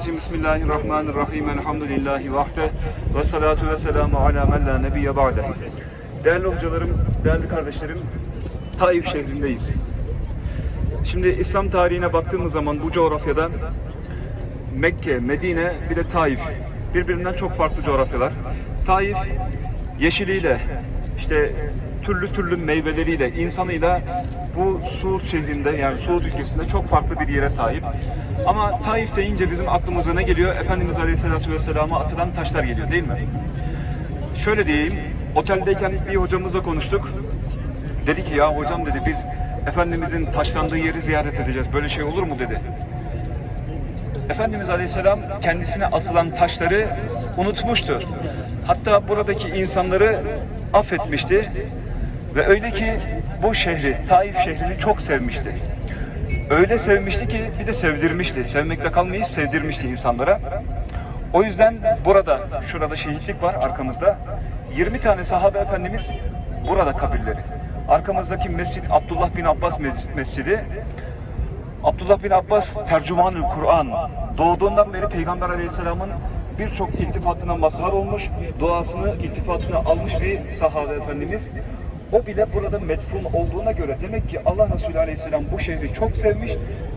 Euzubillahimineşşeytanirracim. Bismillahirrahmanirrahim. Elhamdülillahi vahde. Ve salatu ve selamu ala men la nebiyye ba'de. Değerli hocalarım, değerli kardeşlerim, Taif şehrindeyiz. Şimdi İslam tarihine baktığımız zaman bu coğrafyada Mekke, Medine bir de Taif. Birbirinden çok farklı coğrafyalar. Taif yeşiliyle, işte türlü türlü meyveleriyle, insanıyla bu Suud şehrinde yani Suud ülkesinde çok farklı bir yere sahip. Ama Taif deyince bizim aklımıza ne geliyor? Efendimiz Aleyhisselatü Vesselam'a atılan taşlar geliyor değil mi? Şöyle diyeyim, oteldeyken bir hocamızla konuştuk. Dedi ki ya hocam dedi biz Efendimizin taşlandığı yeri ziyaret edeceğiz. Böyle şey olur mu dedi. Efendimiz Aleyhisselam kendisine atılan taşları unutmuştu. Hatta buradaki insanları affetmişti. Ve öyle ki bu şehri, Taif şehrini çok sevmişti. Öyle sevmişti ki bir de sevdirmişti. Sevmekle kalmayıp sevdirmişti insanlara. O yüzden burada, şurada şehitlik var arkamızda. 20 tane sahabe efendimiz burada kabirleri. Arkamızdaki mescit Abdullah bin Abbas mes- mescidi. Abdullah bin Abbas tercümanül Kur'an. Doğduğundan beri Peygamber Aleyhisselam'ın birçok iltifatına mazhar olmuş, duasını, iltifatını almış bir sahabe efendimiz. O bile burada metfun olduğuna göre demek ki Allah Resulü Aleyhisselam bu şehri çok sevmiş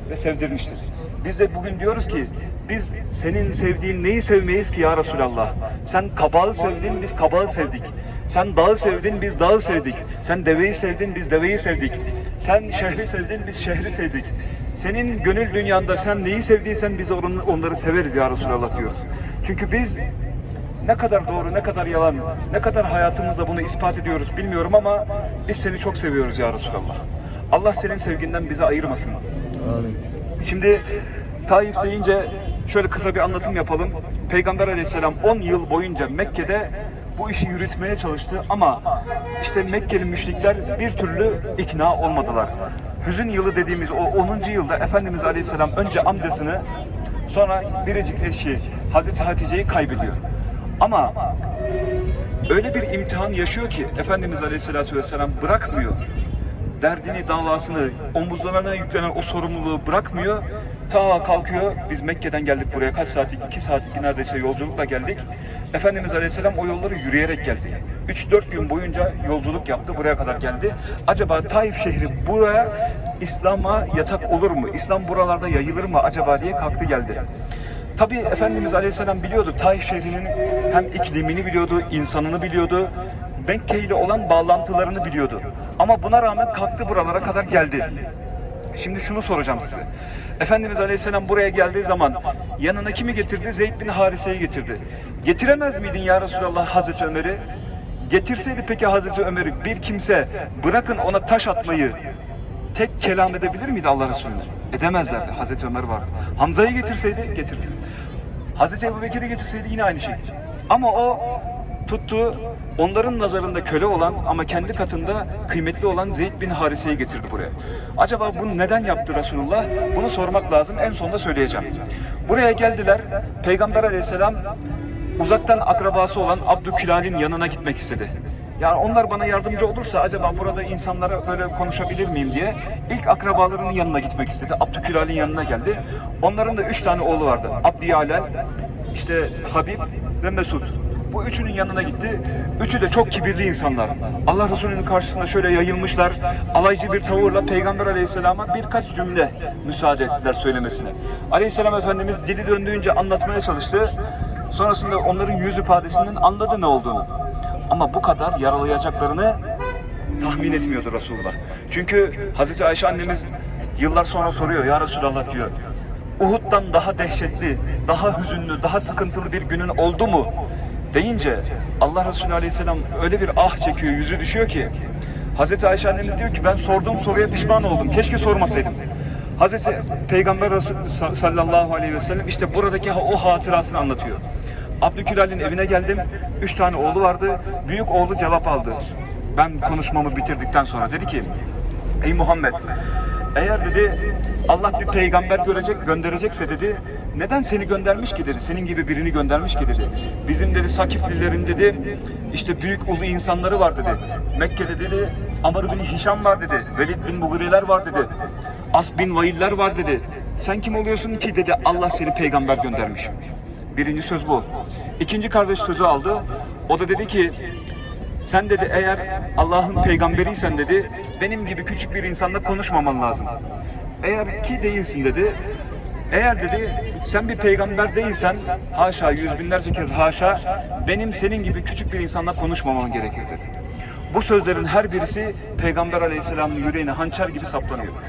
ve sevdirmiştir. Biz de bugün diyoruz ki biz senin sevdiğin neyi sevmeyiz ki ya Resulallah? Sen kabağı sevdin, biz kabağı sevdik. Sen dağı sevdin, biz dağı sevdik. Sen deveyi sevdin, biz deveyi sevdik. Sen şehri sevdin, biz şehri sevdik. Senin gönül dünyanda sen neyi sevdiysen biz onları severiz ya Resulallah diyoruz. Çünkü biz ne kadar doğru, ne kadar yalan, ne kadar hayatımızda bunu ispat ediyoruz bilmiyorum ama biz seni çok seviyoruz ya Resulallah. Allah senin sevginden bizi ayırmasın. Amin. Şimdi Taif deyince şöyle kısa bir anlatım yapalım. Peygamber aleyhisselam 10 yıl boyunca Mekke'de bu işi yürütmeye çalıştı ama işte Mekkeli müşrikler bir türlü ikna olmadılar. Hüzün yılı dediğimiz o 10. yılda Efendimiz Aleyhisselam önce amcasını sonra biricik eşi Hazreti Hatice'yi kaybediyor. Ama öyle bir imtihan yaşıyor ki Efendimiz Aleyhisselatü Vesselam bırakmıyor derdini, davasını, omuzlarına yüklenen o sorumluluğu bırakmıyor. Ta kalkıyor, biz Mekke'den geldik buraya kaç saatlik, iki saatlik neredeyse yolculukla geldik. Efendimiz Aleyhisselam o yolları yürüyerek geldi. 3-4 gün boyunca yolculuk yaptı, buraya kadar geldi. Acaba Taif şehri buraya İslam'a yatak olur mu? İslam buralarda yayılır mı acaba diye kalktı geldi. Tabi Efendimiz Aleyhisselam biliyordu Taif şehrinin hem iklimini biliyordu, insanını biliyordu, Mekke ile olan bağlantılarını biliyordu. Ama buna rağmen kalktı buralara kadar geldi. Şimdi şunu soracağım size. Efendimiz Aleyhisselam buraya geldiği zaman yanına kimi getirdi? Zeyd bin Harise'yi getirdi. Getiremez miydin ya Resulallah Hazreti Ömer'i? Getirseydi peki Hazreti Ömer'i bir kimse bırakın ona taş atmayı tek kelam edebilir miydi Allah Resulü? Edemezlerdi. Hazreti Ömer vardı. Hamza'yı getirseydi getirdi. Hazreti Ebu Bekir'i getirseydi yine aynı şey. Ama o tuttu onların nazarında köle olan ama kendi katında kıymetli olan Zeyd bin Harise'yi getirdi buraya. Acaba bunu neden yaptı Resulullah? Bunu sormak lazım. En sonunda söyleyeceğim. Buraya geldiler. Peygamber aleyhisselam uzaktan akrabası olan Abdükilal'in yanına gitmek istedi. Yani onlar bana yardımcı olursa acaba burada insanlara böyle konuşabilir miyim diye ilk akrabalarının yanına gitmek istedi. Abdükilal'in yanına geldi. Onların da üç tane oğlu vardı. Abdiyalel, işte Habib ve Mesud. Bu üçünün yanına gitti. Üçü de çok kibirli insanlar. Allah Resulü'nün karşısında şöyle yayılmışlar. Alaycı bir tavırla Peygamber Aleyhisselam'a birkaç cümle müsaade ettiler söylemesine. Aleyhisselam Efendimiz dili döndüğünce anlatmaya çalıştı. Sonrasında onların yüz ifadesinden anladı ne olduğunu. Ama bu kadar yaralayacaklarını tahmin etmiyordu Resulullah. Çünkü Hazreti Ayşe annemiz yıllar sonra soruyor ya Resulallah diyor. Uhud'dan daha dehşetli, daha hüzünlü, daha sıkıntılı bir günün oldu mu? Deyince Allah Resulü Aleyhisselam öyle bir ah çekiyor, yüzü düşüyor ki Hazreti Ayşe annemiz diyor ki ben sorduğum soruya pişman oldum. Keşke sormasaydım. Hazreti Peygamber Resulü sallallahu aleyhi ve sellem işte buradaki o hatırasını anlatıyor. Abdülkilal'in evine geldim. Üç tane oğlu vardı. Büyük oğlu cevap aldı. Ben konuşmamı bitirdikten sonra dedi ki Ey Muhammed eğer dedi Allah bir peygamber görecek gönderecekse dedi neden seni göndermiş ki dedi senin gibi birini göndermiş ki dedi bizim dedi Sakiflilerin dedi işte büyük ulu insanları var dedi Mekke'de dedi Amr bin Hişam var dedi Velid bin Mughireler var dedi As bin Vailler var dedi Sen kim oluyorsun ki dedi Allah seni peygamber göndermiş. Birinci söz bu. İkinci kardeş sözü aldı. O da dedi ki sen dedi eğer Allah'ın peygamberiysen dedi benim gibi küçük bir insanla konuşmaman lazım. Eğer ki değilsin dedi. Eğer dedi sen bir peygamber değilsen haşa yüz binlerce kez haşa benim senin gibi küçük bir insanla konuşmamam gerekir dedi. Bu sözlerin her birisi Peygamber Aleyhisselam'ın yüreğine hançer gibi saplanıyor.